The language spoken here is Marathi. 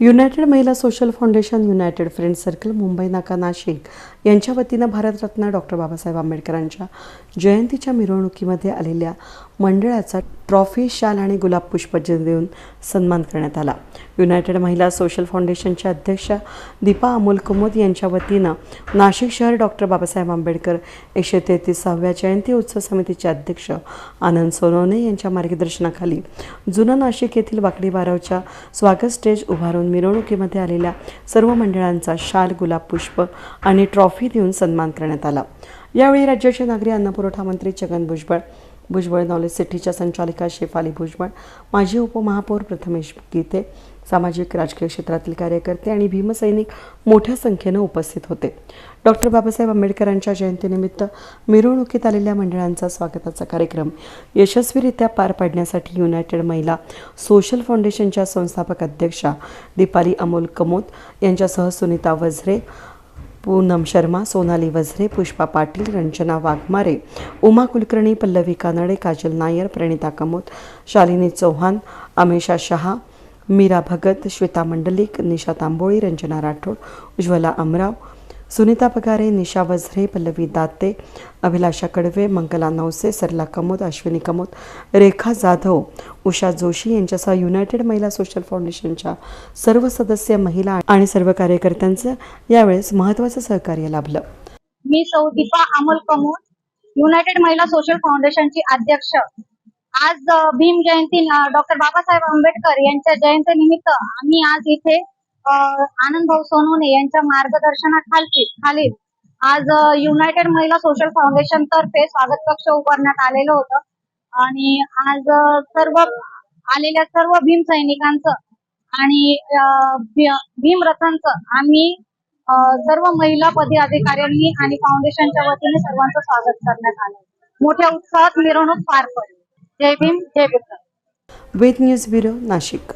युनायटेड महिला social foundation united friend circle Mumbai Naka Nashik यांच्या वतीनं भारतरत्न डॉक्टर बाबासाहेब आंबेडकरांच्या जयंतीच्या मिरवणुकीमध्ये आलेल्या मंडळाचा ट्रॉफी शाल आणि गुलाब पुष्प देऊन सन्मान करण्यात आला. युनायटेड महिला सोशल फाउंडेशनच्या अध्यक्षा दीपा अमोल कुमुद यांच्या वतीनं नाशिक शहर डॉक्टर बाबासाहेब आंबेडकर एकशे तेहतीसाव्या जयंती उत्सव समितीचे अध्यक्ष आनंद सोनवणे यांच्या मार्गदर्शनाखाली जुनं नाशिक येथील वाकडी बारावच्या स्वागत स्टेज उभारून मिरवणुकीमध्ये आलेल्या सर्व मंडळांचा शाल गुलाब पुष्प आणि ट्रॉफी देऊन सन्मान करण्यात आला. यावेळी राज्याचे नागरी अन्नपुरवठा मंत्री छगन भुजबळ भुजबळ नॉलेज सिटीच्या संचालिका शेफाली भुजबळ माजी उपमहापौर प्रथमेश गीते सामाजिक राजकीय क्षेत्रातील कार्यकर्ते आणि भीमसैनिक मोठ्या संख्येनं उपस्थित होते. डॉक्टर बाबासाहेब आंबेडकरांच्या जयंतीनिमित्त मिरवणुकीत आलेल्या मंडळांचा स्वागताचा कार्यक्रम यशस्वीरित्या पार पाडण्यासाठी युनायटेड महिला सोशल फाउंडेशनच्या संस्थापक अध्यक्षा दीपाली अमोल कमोत यांच्यासह सुनीता वझरे पूनम शर्मा सोनाली वझरे पुष्पा पाटील रंजना वाघमारे उमा कुलकर्णी पल्लवी कानडे काजल नायर प्रणिता कमोत शालिनी चौहान अमेशा शहा मीरा भगत श्वेता मंडलिक निशा तांबोळी रंजना राठोड उज्ज्वला अमराव सुनीता पगारे निशा वझरे पल्लवी दाते अभिलाषा कडवे मंगला नवसे सरला कमोद अश्विनी कमोद रेखा जाधव उषा जोशी यांच्यासह युनायटेड महिला सोशल फाउंडेशनच्या सर्व सदस्य महिला आणि सर्व कार्यकर्त्यांचं यावेळेस महत्त्वाचं सहकार्य लाभलं मी सौ दीपा अमोल कमोद युनायटेड महिला सोशल फाउंडेशनची अध्यक्ष आज भीम जयंती डॉक्टर बाबासाहेब आंबेडकर यांच्या जयंतीनिमित्त आम्ही आज इथे आनंद भाऊ सोनवणे यांच्या मार्गदर्शनाखाली खाली आज युनायटेड महिला सोशल फाउंडेशन तर्फे स्वागत कक्ष उभारण्यात आलेलं होतं. आणि आज सर्व आलेल्या सर्व भीम सैनिकांचं आणि भीम रथांचं आम्ही सर्व महिला पदाधिकाऱ्यांनी आणि फाउंडेशनच्या वतीने सर्वांचं स्वागत करण्यात आलं. मोठ्या उत्साहात मिरवणूक पार पडली. जय भीम जय विक्रम वेद न्यूज ब्युरो नाशिक.